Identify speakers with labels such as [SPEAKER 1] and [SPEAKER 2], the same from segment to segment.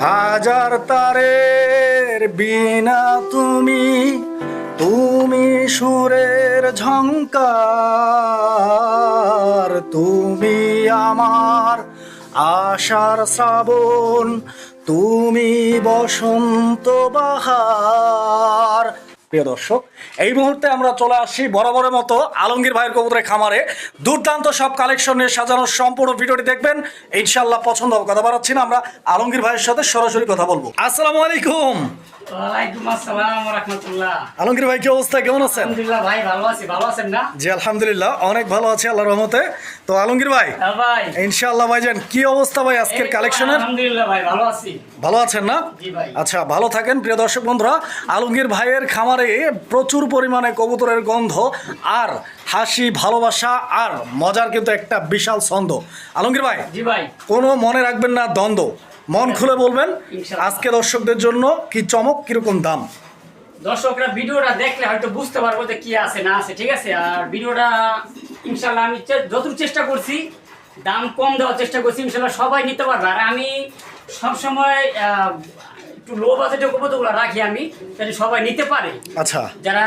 [SPEAKER 1] হাজার তারের বিনা তুমি তুমি সুরের ঝঙ্কার তুমি আমার আশার শ্রাবণ, তুমি বসন্ত বাহার। প্রিয় দর্শক এই মুহূর্তে আমরা চলে আসি বরাবরের মতো আলমগীর ভাইয়ের কবুতরের খামারে। দুর্দান্ত সব কালেকশন নিয়ে সাজানো সম্পূর্ণ ভিডিওটি দেখবেন। ইনশাল্লাহ পছন্দ হবে। কথা বাড়াচ্ছি না আমরা আলমগীর ভাইয়ের সাথে সরাসরি কথা বলব। আসসালামু আলাইকুম। আলমগীর ভাই কি অবস্থা? কেমন আছেন? জি আলহামদুলিল্লাহ। অনেক ভালো আছি আল্লাহর রহমতে। তো আলমগীর ভাই
[SPEAKER 2] হ্যাঁ
[SPEAKER 1] ইনশাআল্লাহ ভাইজান কি অবস্থা ভাই আজকের কালেকশনের
[SPEAKER 2] ভালো
[SPEAKER 1] আছেন না? আচ্ছা ভালো থাকেন প্রিয় দর্শক বন্ধুরা। আলমগীর ভাইয়ের খামারে প্রচুর পরিমাণে কবুতরের গন্ধ আর হাসি ভালোবাসা আর মজার কিন্তু একটা বিশাল ছন্দ। আলমগীর ভাই। কোনো মনে রাখবেন না দ্বন্দ্ব। মন খুলে বলবেন আজকে দর্শকদের জন্য কি চমক কীরকম দাম?
[SPEAKER 2] দর্শকরা ভিডিওটা দেখলে হয়তো বুঝতে পারব যে কি আছে না আছে ঠিক আছে? আর ভিডিওটা ইনশাল্লাহ আমি যতটুকু চেষ্টা করছি দাম কম দেওয়ার চেষ্টা করছি ইনশাল্লাহ সবাই নিতে পারবে। আর আমি সবসময় একটু লো বাজেটে কবুতরগুলো রাখি আমি যাতে সবাই নিতে পারে।
[SPEAKER 1] আচ্ছা।
[SPEAKER 2] যারা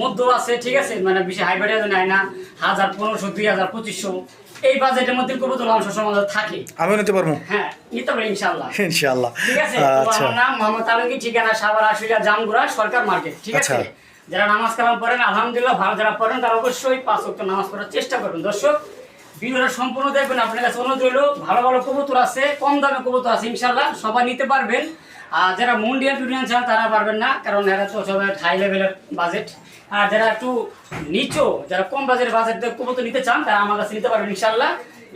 [SPEAKER 2] মধ্য আছে ঠিক আছে? মানে বেশি হাইব্রিড নেয় না হাজার পনেরোশো দুই হাজার পঁচিশশো এই বাজেটের মধ্যে কবুতর থাকে।
[SPEAKER 1] আমিও নিতে পারব।
[SPEAKER 2] হ্যাঁ নিতে পারে ইনশাল্লাহ
[SPEAKER 1] ইনশাআল্লাহ।
[SPEAKER 2] ঠিক আছে
[SPEAKER 1] আচ্ছা।
[SPEAKER 2] নাম মোহাম্মদ আলমগীর ঠিকানা সাভার আশুলিয়া জামগুড়া সরকার মার্কেট ঠিক আছে?
[SPEAKER 1] আচ্ছা।
[SPEAKER 2] যারা নামাজ কালাম পড়েন আলহামদুলিল্লাহ ভালো যারা পড়েন তারা অবশ্যই পাঁচ ওয়াক্ত নামাজ পড়ার চেষ্টা করবেন। দর্শক ভিডিওটা সম্পূর্ণ দেখবেন। আপনার কাছে অনুরোধ রইল ভালো ভালো কবুতর আছে কম দামে কবুতর আছে ইনশাল্লাহ সবাই নিতে পারবেন। আর যারা মুন্ডিয়ান টুডিয়ান চান তারা পারবেন না কারণ এরা তো সবাই হাই লেভেলের বাজেট আর যারা একটু নিচু যারা কম বাজেটের বাজেট কবুতর নিতে চান তারা আমার কাছে নিতে পারবেন ইনশাল্লাহ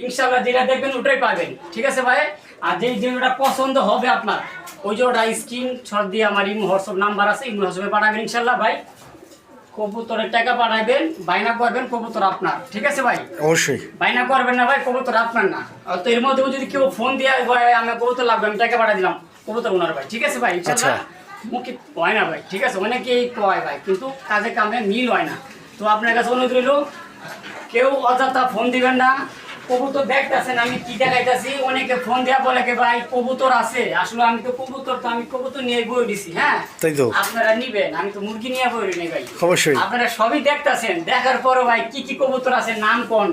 [SPEAKER 2] ইনশাল্লাহ যেটা দেখবেন ওটাই পাবেন। ঠিক আছে ভাই? আর যেই যেটা পছন্দ হবে আপনার ওই যে ওটা স্ক্রিন শট দিয়ে আমার ইমো হোয়াটসঅ্যাপ নাম্বার আছে ইমো হোয়াটসঅ্যাপে পাঠাবেন ইনশাল্লাহ ভাই। কবুতরের টাকা পাঠাবেন বাইনা করবেন কবুতর আপনার। ঠিক আছে ভাই?
[SPEAKER 1] অবশ্যই।
[SPEAKER 2] বাইনা করবেন না ভাই কবুতর আপনার না। তো এর মধ্যে যদি কেউ ফোন দিয়ে ভাই আমি কবুতর লাগবে আমি টাকা পাঠা দিলাম। কবুতর ওনার ভাই ঠিক আছে ভাই?
[SPEAKER 1] আচ্ছা।
[SPEAKER 2] মুখে না ভাই ঠিক আছে? অনেকেই কয় ভাই কিন্তু কাজে কামে মিল হয় না। তো আপনার কাছে অনুরোধ রইল কেউ অযথা ফোন দিবেন না। কবুতর দেখতেছেন আমি কি দেখাইতেছি? অনেকে ফোন দেওয়া বলে কে ভাই কবুতর আছে। আসলে আমি তো কবুতর তো আমি কবুতর নিয়ে বই দিছি হ্যাঁ?
[SPEAKER 1] তাই তো।
[SPEAKER 2] আপনারা নিবেন আমি তো মুরগি নিয়ে বই নেই ভাই।
[SPEAKER 1] অবশ্যই।
[SPEAKER 2] আপনারা সবই দেখতাছেন। দেখার পরও ভাই কি কি কবুতর আছে নাম কোন?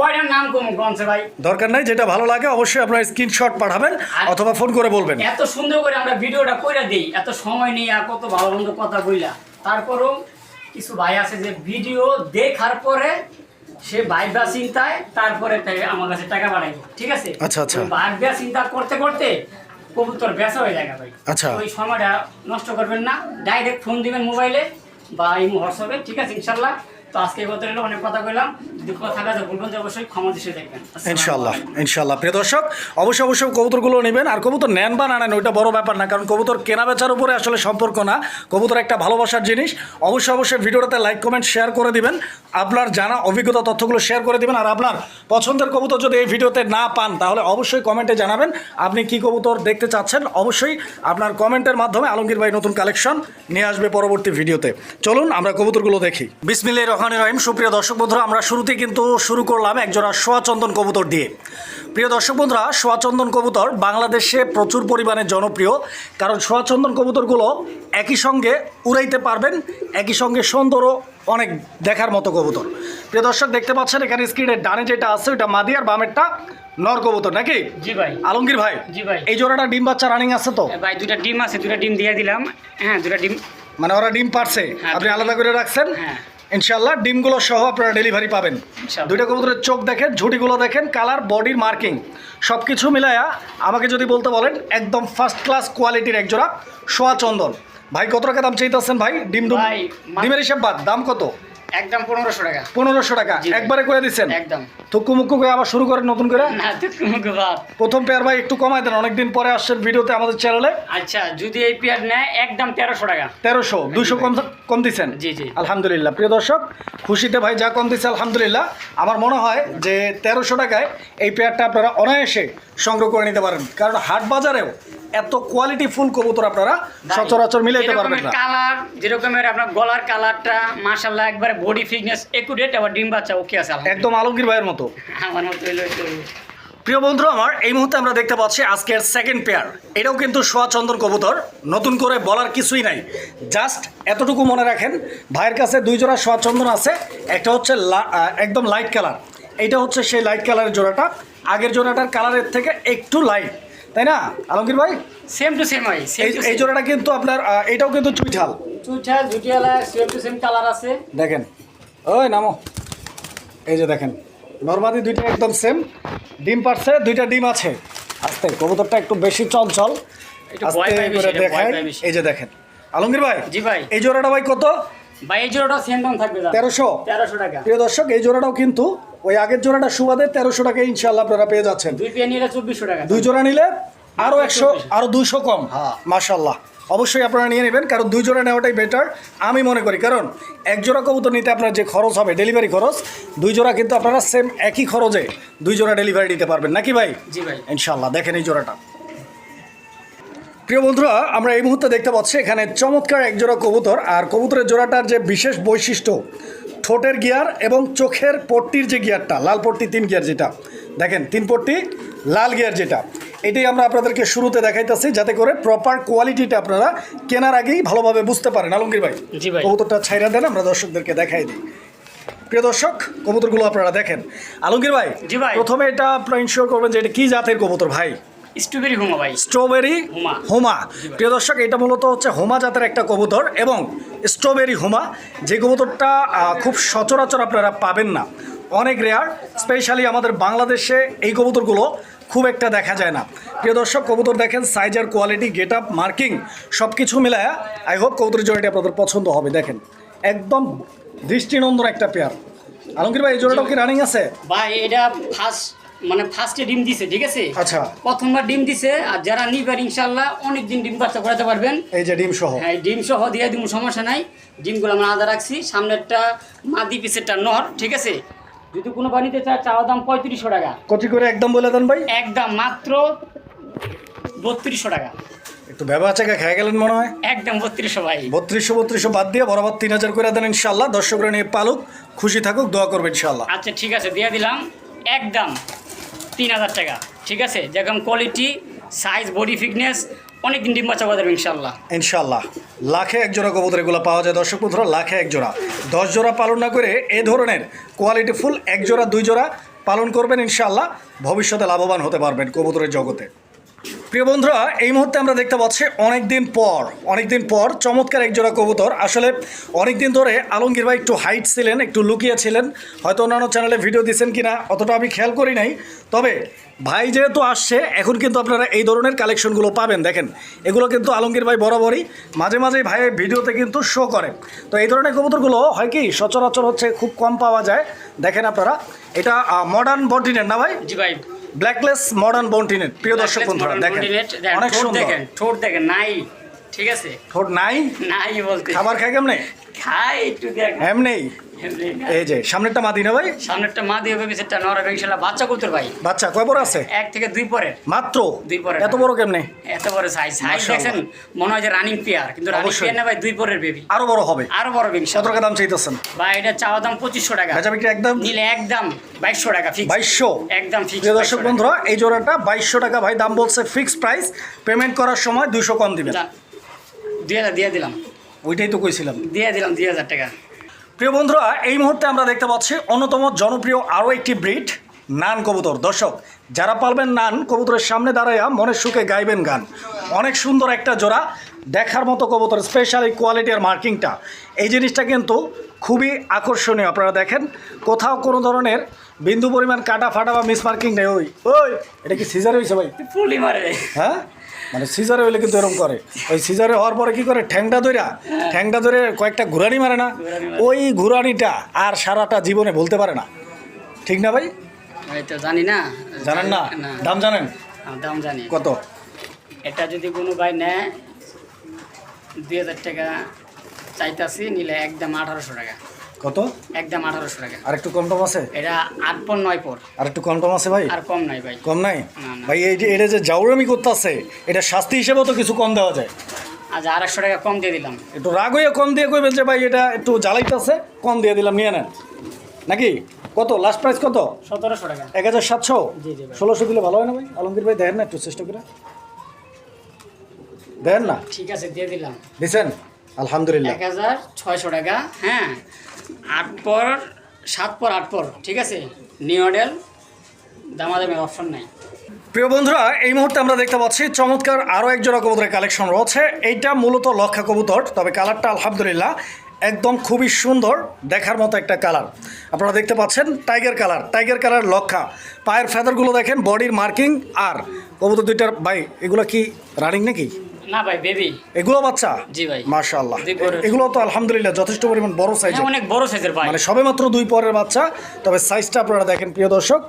[SPEAKER 2] কয়টার নাম কোন গনছে ভাই?
[SPEAKER 1] দরকার নাই যেটা ভালো লাগে অবশ্যই আপনার স্ক্রিনশট পাঠাবেন অথবা ফোন করে বলবেন।
[SPEAKER 2] এত সুন্দর করে আমরা ভিডিওটা কইরা দেই এত সময় নেই আর কত ভালো মন্দ কথা বইলা তারপরও কিছু ভাই আছে যে ভিডিও দেখার পরে সে ভাইবা চিন্তায় তারপরে তাই আমার কাছে টাকা বাড়াইব ঠিক আছে?
[SPEAKER 1] আচ্ছা, আচ্ছা।
[SPEAKER 2] ভাইবা চিন্তা করতে করতে কবুতর বেচা হয়ে যায় ভাই।
[SPEAKER 1] আচ্ছা।
[SPEAKER 2] ওই সময়টা নষ্ট করবেন না ডাইরেক্ট ফোন দিবেন মোবাইলে বা এই হোয়াটসঅ্যাপে ঠিক আছে ইনশাল্লাহ। তো আজকে এই অনেক কথা কইলাম। কথা থাকা যে অবশ্যই ক্ষমা দৃষ্টি দেখবেন।
[SPEAKER 1] ইনশাল্লাহ। ইনশাল্লাহ প্রিয় দর্শক, অবশ্যই অবশ্যই কবুতরগুলো নেবেন। আর কবুতর নেন বা না নেন, ওইটা বড় ব্যাপার না, কারণ কবুতর কেনা বেচার উপরে আসলে সম্পর্ক না। কবুতর একটা ভালোবাসার জিনিস। অবশ্যই অবশ্যই ভিডিওটাতে লাইক, কমেন্ট, শেয়ার করে দিবেন। আপনার জানা অভিজ্ঞতা, তথ্যগুলো শেয়ার করে দিবেন। আর আপনার পছন্দের কবুতর যদি এই ভিডিওতে না পান, তাহলে অবশ্যই কমেন্টে জানাবেন আপনি কি কবুতর দেখতে চাচ্ছেন। অবশ্যই আপনার কমেন্টের মাধ্যমে আলমগীর ভাই নতুন কালেকশন নিয়ে আসবে পরবর্তী ভিডিওতে। চলুন, আমরা কবুতরগুলো দেখি। বিসমিল্লাহ রহমান রহিম। সুপ্রিয় দর্শক বন্ধুরা আমরা শুরুতে কিন্তু শুরু করলাম একজোড়া সোয়াচন্দন কবুতর দিয়ে। প্রিয় দর্শক বন্ধুরা সোয়াচন্দন কবুতর বাংলাদেশে প্রচুর পরিমাণে জনপ্রিয় কারণ সোয়াচন্দন কবুতরগুলো একই সঙ্গে উড়াইতে পারবেন একই সঙ্গে সুন্দরও অনেক দেখার মতো কবুতর। প্রিয় দর্শক দেখতে পাচ্ছেন এখানে স্ক্রিনের ডানে যেটা আছে ওইটা মাদি আর বামেরটা নর কবুতর নাকি?
[SPEAKER 2] জি ভাই।
[SPEAKER 1] আলমগীর ভাই?
[SPEAKER 2] জি ভাই।
[SPEAKER 1] এই জোড়াটা ডিম বাচ্চা রানিং আছে তো?
[SPEAKER 2] ভাই দুটা ডিম আছে দুটা ডিম দিয়ে দিলাম। হ্যাঁ দুটা ডিম।
[SPEAKER 1] মানে ওরা ডিম পারছে
[SPEAKER 2] হ্যাঁ,
[SPEAKER 1] আপনি আলাদা করে রাখছেন?
[SPEAKER 2] হ্যাঁ।
[SPEAKER 1] ইনশাল্লাহ ডিমগুলো সহ আপনারা ডেলিভারি পাবেন। দুইটা কবুতরের চোখ দেখেন ঝুটিগুলো দেখেন কালার বডির মার্কিং সব কিছু মিলায়া আমাকে যদি বলতে বলেন একদম ফার্স্ট ক্লাস কোয়ালিটির একজোড়া সোয়া চন্দন। ভাই কত টাকা দাম চাইতেছেন ভাই? ডিম ডুম ডিমের হিসাব বাদ দাম কত?
[SPEAKER 2] একদম টাকা।
[SPEAKER 1] টাকা। একবারে
[SPEAKER 2] একদম।
[SPEAKER 1] থুকু করে আবার শুরু করেন নতুন করে?
[SPEAKER 2] না বাদ।
[SPEAKER 1] প্রথম পেয়ার ভাই একটু দেন অনেকদিন পরে আসছেন ভিডিওতে আমাদের চ্যানেলে
[SPEAKER 2] আচ্ছা যদি এই পেয়ার নেয় একদম টাকা।
[SPEAKER 1] কম
[SPEAKER 2] জি, জি।
[SPEAKER 1] আলহামদুলিল্লাহ। প্রিয় দর্শক খুশিতে ভাই যা কম দিচ্ছে আলহামদুলিল্লাহ। আমার মনে হয় যে তেরোশো টাকায় এই পেয়ারটা আপনারা অনায়াসে সংগ্রহ করে নিতে পারেন। কারণ হাট বাজারেও এত কোয়ালিটি ফুল কবুতর আপনারা সচরাচর মিলাইতে পারবেন না।
[SPEAKER 2] কালার যেরকমের আপনার গলার কালারটা মাশাল্লাহ একবারে বডি ফিটনেস একুরেট আবার ডিম বাচ্চা ওকে আছে
[SPEAKER 1] একদম আলমগীর ভাইয়ের মতো।
[SPEAKER 2] আমার মতো হইল
[SPEAKER 1] প্রিয় বন্ধু আমার এই মুহূর্তে আমরা দেখতে পাচ্ছি আজকের সেকেন্ড পেয়ার এটাও কিন্তু সোয়া চন্দন কবুতর নতুন করে বলার কিছুই নাই। জাস্ট এতটুকু মনে রাখেন ভাইয়ের কাছে দুই জোড়া সোয়া চন্দন আছে একটা হচ্ছে একদম লাইট কালার এইটা হচ্ছে সেই লাইট কালারের জোড়াটা। আগের জোড়াটার কালারের থেকে একটু লাইট তাই না? আলমগীর ভাই?
[SPEAKER 2] সেম টু সেম ভাই
[SPEAKER 1] এই জোড়াটা কিন্তু আপনার এটাও কিন্তু চুইঠাল।
[SPEAKER 2] চুইঠা ঝুটিয়ালা সেম টু সেম কালার আছে।
[SPEAKER 1] দেখেন। ওই নামো। এই যে দেখেন নর্মালি দুইটা একদম সেম ডিম পারছে দুইটা ডিম আছে। আস্তে কবুতরটা একটু বেশি চঞ্চল। আস্তে করে। এই যে দেখেন। আলমগীর ভাই
[SPEAKER 2] জি ভাই।
[SPEAKER 1] এই জোড়াটা ভাই কত?
[SPEAKER 2] ভাই এই জোড়াটা সেম দাম থাকবে
[SPEAKER 1] তেরোশো।
[SPEAKER 2] তেরোশো টাকা।
[SPEAKER 1] প্রিয় দর্শক এই জোড়াটাও কিন্তু ওই আগের জোড়াটা সুবাদে তেরোশো টাকা ইনশাল্লাহ আপনারা পেয়ে যাচ্ছেন।
[SPEAKER 2] দুই পেয়ে নিলে চব্বিশশো টাকা।
[SPEAKER 1] দুই জোড়া নিলে আরও একশো আরও দুইশো কম।
[SPEAKER 2] হ্যাঁ।
[SPEAKER 1] মাশাল্লাহ অবশ্যই আপনারা নিয়ে নেবেন কারণ দুই জোড়া নেওয়াটাই বেটার আমি মনে করি কারণ এক জোড়া কবুতর নিতে আপনার যে খরচ হবে ডেলিভারি খরচ দুই জোড়া কিন্তু আপনারা সেম একই খরচে দুই জোড়া ডেলিভারি দিতে পারবেন। নাকি ভাই?
[SPEAKER 2] জি ভাই।
[SPEAKER 1] ইনশাল্লাহ দেখেন এই জোড়াটা। প্রিয় বন্ধুরা আমরা এই মুহূর্তে দেখতে পাচ্ছি এখানে চমৎকার এক জোড়া কবুতর আর কবুতরের জোড়াটার যে বিশেষ বৈশিষ্ট্য ঠোঁটের গিয়ার এবং চোখের পট্টির যে গিয়ারটা লাল পট্টি তিন গিয়ার যেটা। দেখেন তিন পট্টি লাল গিয়ার যেটা। এটাই আমরা আপনাদেরকে শুরুতে দেখাইতেছি যাতে করে প্রপার কোয়ালিটিটা আপনারা কেনার আগেই ভালোভাবে বুঝতে পারেন। আলমগীর ভাই
[SPEAKER 2] জি
[SPEAKER 1] কবুতরটা ছাইরা দেন আমরা দর্শকদেরকে দেখাই দিই। প্রিয় দর্শক কবুতরগুলো আপনারা দেখেন। আলমগীর ভাই
[SPEAKER 2] জি ভাই।
[SPEAKER 1] প্রথমে এটা আপনারা ইনশিওর করবেন যে এটা কি জাতের কবুতর ভাই?
[SPEAKER 2] স্ট্রবেরি হুমা ভাই।
[SPEAKER 1] স্ট্রবেরি
[SPEAKER 2] হোমা।
[SPEAKER 1] প্রিয় দর্শক এটা মূলত হচ্ছে হোমা জাতের একটা কবুতর এবং স্ট্রবেরি হোমা। যে কবুতরটা খুব সচরাচর আপনারা পাবেন না। অনেক রেয়ার স্পেশালি আমাদের বাংলাদেশে এই কবুতরগুলো খুব একটা দেখা যায় না। প্রিয় দর্শক কবুতর দেখেন সাইজ আর কোয়ালিটি গেট আপ মার্কিং সব কিছু মিলায় আই হোপ কবুতরের জোড়াটি আপনাদের পছন্দ হবে। দেখেন একদম দৃষ্টিনন্দন একটা পেয়ার আলমগীর ভাই এই জোড়াটাও কি রানিং আছে?
[SPEAKER 2] ভাই এটা ফার্স্ট মানে ফার্স্টে ডিম দিছে ঠিক আছে?
[SPEAKER 1] আচ্ছা।
[SPEAKER 2] প্রথমবার ডিম দিছে আর যারা নিবার ইনশাল্লাহ অনেক দিন ডিম বাচ্চা করাতে পারবেন।
[SPEAKER 1] এই যে ডিম সহ।
[SPEAKER 2] হ্যাঁ ডিম সহ দিয়ে দিব সমস্যা নাই। ডিমগুলো আমরা আলাদা রাখছি। সামনেরটা মাদি পিসেরটা নর ঠিক আছে? যদি কোনো বানিতে চায় চাওয়া দাম পঁয়ত্রিশশো টাকা।
[SPEAKER 1] কটি করে একদম বলে দেন ভাই?
[SPEAKER 2] একদম মাত্র বত্রিশশো টাকা।
[SPEAKER 1] একটু ব্যবহার চাকা খেয়ে গেলেন মনে হয়?
[SPEAKER 2] একদম বত্রিশশো ভাই।
[SPEAKER 1] বত্রিশশো বত্রিশশো বাদ দিয়ে বরাবর তিন হাজার করে দেন ইনশাল্লাহ দর্শকরা নিয়ে পালুক খুশি থাকুক দোয়া করবে ইনশাল্লাহ
[SPEAKER 2] আচ্ছা ঠিক আছে দিয়ে দিলাম। একদম। তিন হাজার টাকা, ঠিক আছে? যেরকম কোয়ালিটি সাইজ বডি ফিটনেস অনেক দিন ডিম বাচ্চা পাওয়া যাবে ইনশাল্লাহ
[SPEAKER 1] ইনশাল্লাহ লাখে এক জোড়া কবুতর এগুলো পাওয়া যায়। দর্শক বন্ধুরা, লাখে এক জোড়া। দশ জোড়া পালন না করে এ ধরনের কোয়ালিটি ফুল এক জোড়া, দুই জোড়া পালন করবেন ইনশাল্লাহ ভবিষ্যতে লাভবান হতে পারবেন কবুতরের জগতে। প্রিয় বন্ধুরা, এই মুহূর্তে আমরা দেখতে পাচ্ছি অনেক দিন পর অনেক দিন পর চমৎকার এক জোড়া কবুতর। আসলে অনেক দিন ধরে আলমগীর ভাই একটু হাইট ছিলেন, একটু লুকিয়ে ছিলেন। হয়তো অন্যান্য চ্যানেলে ভিডিও দিচ্ছেন কিনা, অতটা আমি খেয়াল করি নাই। তবে ভাই যেহেতু আসছে, এখন কিন্তু আপনারা এই ধরনের কালেকশনগুলো পাবেন। দেখেন, এগুলো কিন্তু আলমগীর ভাই বরাবরই মাঝে মাঝে ভাইয়ের ভিডিওতে কিন্তু শো করে। তো এই ধরনের কবুতরগুলো হয় কি, সচরাচর হচ্ছে খুব কম পাওয়া যায়। দেখেন আপনারা, এটা মডার্ন বন্টিনের না ভাই?
[SPEAKER 2] জি ভাই।
[SPEAKER 1] ব্ল্যাকলেস মডার্ন বন্টিনেট প্রিয় দর্শক বন্ধুরা দেখেন অনেক সুন্দর।
[SPEAKER 2] দেখেন ঠোঁট দেখেন নাই। ঠিক আছে?
[SPEAKER 1] ঠোঁট নাই?
[SPEAKER 2] নাই বলতে।
[SPEAKER 1] খাবার খায় কেমনে?
[SPEAKER 2] খাই একটু দেখ।
[SPEAKER 1] এমনি? এই যে সামনেরটা মাদি না ভাই?
[SPEAKER 2] সামনেরটা হবে নর বাচ্চা কবুতর ভাই।
[SPEAKER 1] বাচ্চা কয় বড় আছে?
[SPEAKER 2] এক থেকে দুই পরের।
[SPEAKER 1] মাত্র?
[SPEAKER 2] দুই পরে
[SPEAKER 1] এত বড় কেমনে?
[SPEAKER 2] এত বড় সাইজ সাইজ। দেখছেন? মনে হয় যে রানিং পেয়ার কিন্তু রানিং পেয়ার না ভাই দুই পরের বেবি
[SPEAKER 1] আরও বড় হবে।
[SPEAKER 2] আরও বড় বেবি
[SPEAKER 1] কত টাকা দাম চাইতেছেন?
[SPEAKER 2] ভাই এটা চাওয়া দাম পঁচিশশো টাকা।
[SPEAKER 1] বেচা বিক্রি একদম?
[SPEAKER 2] নিলে একদম বাইশশো টাকা ফিক্স
[SPEAKER 1] বাইশশো?
[SPEAKER 2] একদম ফিক্স
[SPEAKER 1] প্রিয় দর্শক বন্ধুরা এই জোড়াটা বাইশশো টাকা ভাই দাম বলছে ফিক্সড প্রাইস পেমেন্ট করার সময় দুইশো কম দিবেন।
[SPEAKER 2] দুই হাজার দিয়ে দিলাম।
[SPEAKER 1] ওইটাই তো কইছিলাম।
[SPEAKER 2] দিয়ে দিলাম দুই হাজার টাকা।
[SPEAKER 1] প্রিয় বন্ধুরা এই মুহূর্তে আমরা দেখতে পাচ্ছি অন্যতম জনপ্রিয় আরও একটি ব্রিড নান কবুতর। দর্শক যারা পালবেন নান কবুতরের সামনে দাঁড়াইয়া মনের সুখে গাইবেন গান। অনেক সুন্দর একটা জোড়া দেখার মতো কবুতর স্পেশাল এই কোয়ালিটি আর মার্কিংটা এই জিনিসটা কিন্তু খুবই আকর্ষণীয় আপনারা দেখেন। কোথাও কোনো ধরনের বিন্দু পরিমাণ কাটা ফাটা বা মিস মার্কিং নেই ওই ওই এটা কি সিজার হয়েছে ভাই?
[SPEAKER 2] ফুলি মারে।
[SPEAKER 1] হ্যাঁ? মানে সিজারে হইলে কিন্তু এরকম করে। ওই সিজারে হওয়ার পরে কি করে? ঠ্যাংটা ধইরা ঠ্যাংটা ধরে কয়েকটা ঘুরানি মারে না। ওই ঘুরানিটা আর সারাটা জীবনে বলতে পারে না। ঠিক না ভাই?
[SPEAKER 2] তো জানি না।
[SPEAKER 1] জানেন না?
[SPEAKER 2] না।
[SPEAKER 1] দাম জানেন?
[SPEAKER 2] দাম জানি।
[SPEAKER 1] কত?
[SPEAKER 2] এটা যদি কোনো ভাই নেয় দুই হাজার টাকা চাইতাছি নিলে একদম আঠারোশো টাকা।
[SPEAKER 1] কত?
[SPEAKER 2] একদম আঠারোশো টাকা।
[SPEAKER 1] আর একটু কম টম আছে?
[SPEAKER 2] এটা আট পর নয় পর।
[SPEAKER 1] আর একটু কম টম আছে ভাই?
[SPEAKER 2] আর কম নাই ভাই।
[SPEAKER 1] কম নাই। ভাই এই যে এটা যে জাউরামি করতেছে এটা শাস্তি হিসেবেও তো কিছু কম দেওয়া যায়।
[SPEAKER 2] আজ আড়াইশো টাকা কম দিয়ে দিলাম।
[SPEAKER 1] একটু রাগ হয়ে কম দিয়ে কইবেন যে ভাই এটা একটু জ্বালাইতেছে কম দিয়ে দিলাম নিয়ে নেন। নাকি? কত? লাস্ট প্রাইস কত?
[SPEAKER 2] সতেরোশো টাকা।
[SPEAKER 1] এক হাজার সাতশো?
[SPEAKER 2] জি, জি
[SPEAKER 1] ষোলোশো দিলে ভালো হয় না ভাই? আলমগীর ভাই দেখেন না একটু চেষ্টা করে। দেন না?
[SPEAKER 2] ঠিক আছে দিয়ে দিলাম।
[SPEAKER 1] দিছেন? আলহামদুলিল্লাহ।
[SPEAKER 2] এক হাজার ছয়শো টাকা হ্যাঁ। আট পর সাত পর আট পর ঠিক আছে? নিউ মডেল দামাদামের অপশন নাই।
[SPEAKER 1] প্রিয় বন্ধুরা এই মুহূর্তে আমরা দেখতে পাচ্ছি চমৎকার আরও এক জোড়া কবুতরের কালেকশন রয়েছে। এইটা মূলত লক্ষা কবুতর তবে কালারটা আলহামদুলিল্লাহ একদম খুবই সুন্দর দেখার মতো একটা কালার আপনারা দেখতে পাচ্ছেন টাইগার কালার টাইগার কালার লক্ষা। পায়ের ফেদারগুলো দেখেন বডির মার্কিং আর। কবুতর দুইটার ভাই এগুলো কি রানিং নাকি?
[SPEAKER 2] না ভাই বেবি
[SPEAKER 1] এগুলো বাচ্চা?
[SPEAKER 2] জি ভাই।
[SPEAKER 1] মাশাআল্লাহ। এগুলো তো আলহামদুলিল্লাহ যথেষ্ট পরিমাণ বড় সাইজ
[SPEAKER 2] হ্যাঁ অনেক বড় সাইজের ভাই।
[SPEAKER 1] মানে সবে মাত্র দুই পরের বাচ্চা তবে সাইজটা আপনারা দেখেন প্রিয় দর্শক।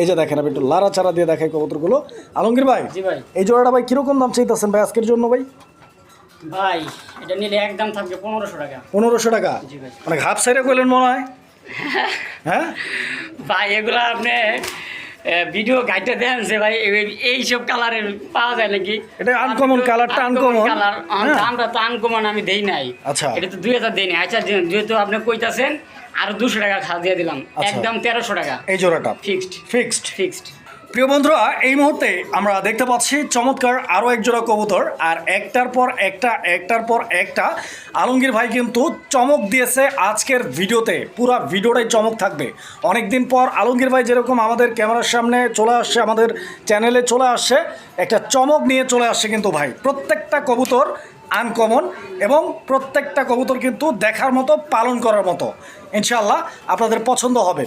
[SPEAKER 1] এই যে দেখেন আমি একটু লাড়া চারা দিয়ে দেখাই কবুতরগুলো। আলমগীর ভাই
[SPEAKER 2] জি ভাই।
[SPEAKER 1] এই জোড়াটা ভাই কীরকম দাম চাইতেছেন ভাই আজকের জন্য ভাই?
[SPEAKER 2] ভাই এটা নিলে একদম থাকবে পনেরোশো টাকা।
[SPEAKER 1] পনেরোশো টাকা?
[SPEAKER 2] জি ভাই।
[SPEAKER 1] মানে হাফ সাইডে করলেন মনে হয়? হ্যাঁ?
[SPEAKER 2] ভাই এগুলো আপনি ভিডিও গাইতে দেন যে ভাই এই- সব কালারের পাওয়া যায় নাকি?
[SPEAKER 1] এটা আনকমন কালারটা আনকমন
[SPEAKER 2] কালার। আমরা তো আনকমন আমি দেই নাই।
[SPEAKER 1] আচ্ছা।
[SPEAKER 2] এটা তো দুই হাজার দেই নাই আচ্ছা যেহেতু আপনি কইতাছেন আর দুশো টাকা খাওয়া দিয়ে দিলাম।
[SPEAKER 1] আচ্ছা।
[SPEAKER 2] একদম তেরোশো টাকা।
[SPEAKER 1] এই জোড়াটা।
[SPEAKER 2] ফিক্সড
[SPEAKER 1] ফিক্সড
[SPEAKER 2] ফিক্সড
[SPEAKER 1] প্রিয় বন্ধুরা, এই মুহূর্তে আমরা দেখতে পাচ্ছি চমৎকার আরও একজোড়া কবুতর, আর একটার পর একটা, একটার পর একটা। আলমগীর ভাই কিন্তু চমক দিয়েছে আজকের ভিডিওতে, পুরো ভিডিওটাই চমক থাকবে। অনেকদিন পর আলমগীর ভাই যেরকম আমাদের ক্যামেরার সামনে চলে আসছে, আমাদের চ্যানেলে চলে আসছে, একটা চমক নিয়ে চলে আসছে কিন্তু ভাই। প্রত্যেকটা কবুতর আনকমন এবং প্রত্যেকটা কবুতর কিন্তু দেখার মতো, পালন করার মতো। ইনশাল্লাহ আপনাদের পছন্দ হবে।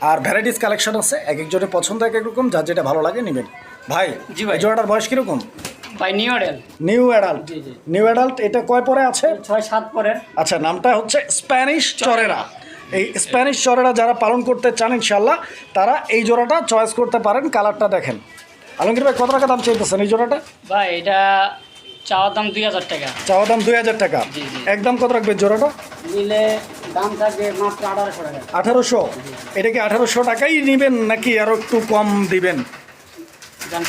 [SPEAKER 1] আর ভ্যারাইটিস কালেকশন আছে এক একজনের পছন্দ এক এক রকম যার যেটা ভালো লাগে নেবেন। ভাই
[SPEAKER 2] জি ভাই।
[SPEAKER 1] জোড়াটার বয়স কীরকম?
[SPEAKER 2] ভাই নিউ মডেল
[SPEAKER 1] নিউ অ্যাডাল্ট
[SPEAKER 2] জি, জি।
[SPEAKER 1] নিউ অ্যাডাল্ট এটা কয় পরে আছে?
[SPEAKER 2] ছয় সাত পরের।
[SPEAKER 1] আচ্ছা নামটা হচ্ছে স্প্যানিশ চরেরা এই স্প্যানিশ চরেরা যারা পালন করতে চান ইনশাল্লাহ তারা এই জোড়াটা চয়েস করতে পারেন কালারটা দেখেন। আলমগীর ভাই কত টাকা দাম চাইতেছেন এই জোড়াটা?
[SPEAKER 2] ভাই এটা চাওয়ার দাম দুই হাজার টাকা।
[SPEAKER 1] চাওয়া দাম দুই হাজার টাকা। একদম কত রাখবে জোড়াটা?
[SPEAKER 2] নিলে দাম থাকবে মাত্র আঠারোশো টাকা।
[SPEAKER 1] আঠারোশো? এটা কি আঠারোশো টাকাই নেবেন নাকি আরও একটু কম দিবেন?